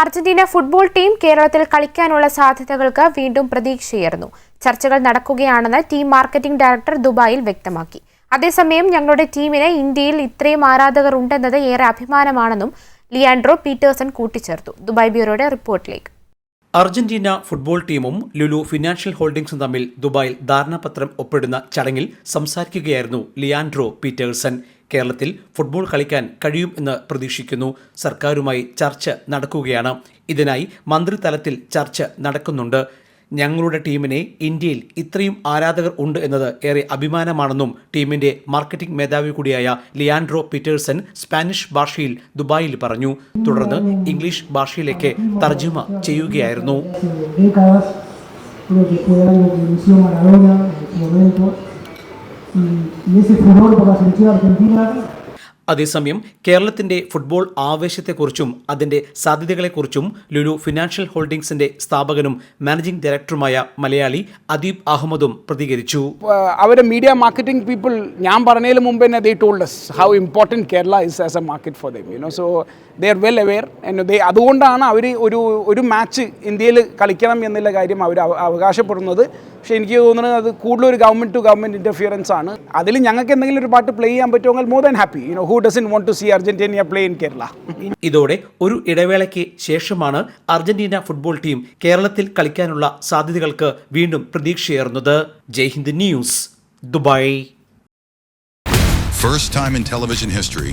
Argentina football team കേരളത്തിൽ കളിക്കാനുള്ള സാധ്യതകൾക്ക് വീണ്ടും പ്രതീക്ഷയേറുന്നു. ചർച്ചകൾ നടക്കുകയാണെന്ന് ടീം മാർക്കറ്റിംഗ് ഡയറക്ടർ ദുബായിൽ വ്യക്തമാക്കി. അതേസമയം ഞങ്ങളുടെ ടീമിന് ഇന്ത്യയിൽ ഇത്രയും ആരാധകർ ഉണ്ടെന്നത് ഏറെ അഭിമാനമാണെന്നും ലിയാൻഡ്രോ പീറ്റേഴ്സൺ കൂട്ടിച്ചേർത്തു. ദുബായ് ബ്യൂറോയുടെ റിപ്പോർട്ടിലേക്ക്. അർജന്റീന ഫുട്ബോൾ ടീമും ലുലു ഫിനാൻഷ്യൽ ഹോൾഡിംഗ്സും തമ്മിൽ ദുബായിൽ ധാരണാപത്രം ഒപ്പിടുന്ന ചടങ്ങിൽ സംസാരിക്കുകയായിരുന്നു ലിയാൻഡ്രോ പീറ്റേഴ്സൺ. കേരളത്തിൽ ഫുട്ബോൾ കളിക്കാൻ കഴിയും എന്ന് പ്രതീക്ഷിക്കുന്നു. സർക്കാരുമായി ചർച്ച നടക്കുകയാണ്. ഇതിനായി മന്ത്രിതലത്തിൽ ചർച്ച നടക്കുന്നുണ്ട്. ഞങ്ങളുടെ ടീമിനെ ഇന്ത്യയിൽ ഇത്രയും ആരാധകർ ഉണ്ട് എന്നത് ഏറെ അഭിമാനമാണെന്നും ടീമിന്റെ മാർക്കറ്റിംഗ് മേധാവി കൂടിയായ ലിയാൻഡ്രോ പീറ്റേഴ്സൺ സ്പാനിഷ് ഭാഷയിൽ ദുബായിൽ പറഞ്ഞു. തുടർന്ന് ഇംഗ്ലീഷ് ഭാഷയിലേക്ക് തർജമ ചെയ്യുകയായിരുന്നു. Y, ese furor por la selección argentina അതേസമയം കേരളത്തിന്റെ ഫുട്ബോൾ ആവേശത്തെക്കുറിച്ചും അതിന്റെ സാധ്യതകളെക്കുറിച്ചും ലുലു ഫിനാൻഷ്യൽ ഹോൾഡിംഗ്സിന്റെ സ്ഥാപകനും മാനേജിംഗ് ഡയറക്ടറുമായ മലയാളി അദീബ് അഹമ്മദും പ്രതികരിച്ചു. അവരെ മീഡിയ മാർക്കറ്റിംഗ് പീപ്പിൾ ഞാൻ പറഞ്ഞതിന് മുമ്പ് തന്നെ they told us how important Kerala is as a market for them you know so they are well aware they അതുകൊണ്ടാണ് അവർ ഒരു ഒരു മാച്ച് ഇന്ത്യയിൽ കളിക്കണം എന്നുള്ള കാര്യം അവർ അവകാശപ്പെടുന്നത്. പക്ഷേ എനിക്ക് തോന്നുന്നത് അത് കൂടുതലൊരു ഒരു ഗവൺമെന്റ് ടു ഗവൺമെന്റ് ഇന്റർഫിയറൻസ് ആണ്. അതിൽ ഞങ്ങൾക്ക് എന്തെങ്കിലും ഒരു പാട്ട് പ്ലേ ചെയ്യാൻ പറ്റുമെങ്കിൽ more than happy you know who doesn't want to see Argentina play in Kerala ഇതോടെ ഒരു ഇടവേളയ്ക്ക് ശേഷമാണ് അർജന്റീന ഫുട്ബോൾ ടീം കേരളത്തിൽ കളിക്കാനുള്ള സാധ്യതകൾക്ക് വീണ്ടും പ്രതീക്ഷയേറുന്നത്. Jaihind news Dubai. First time in television history,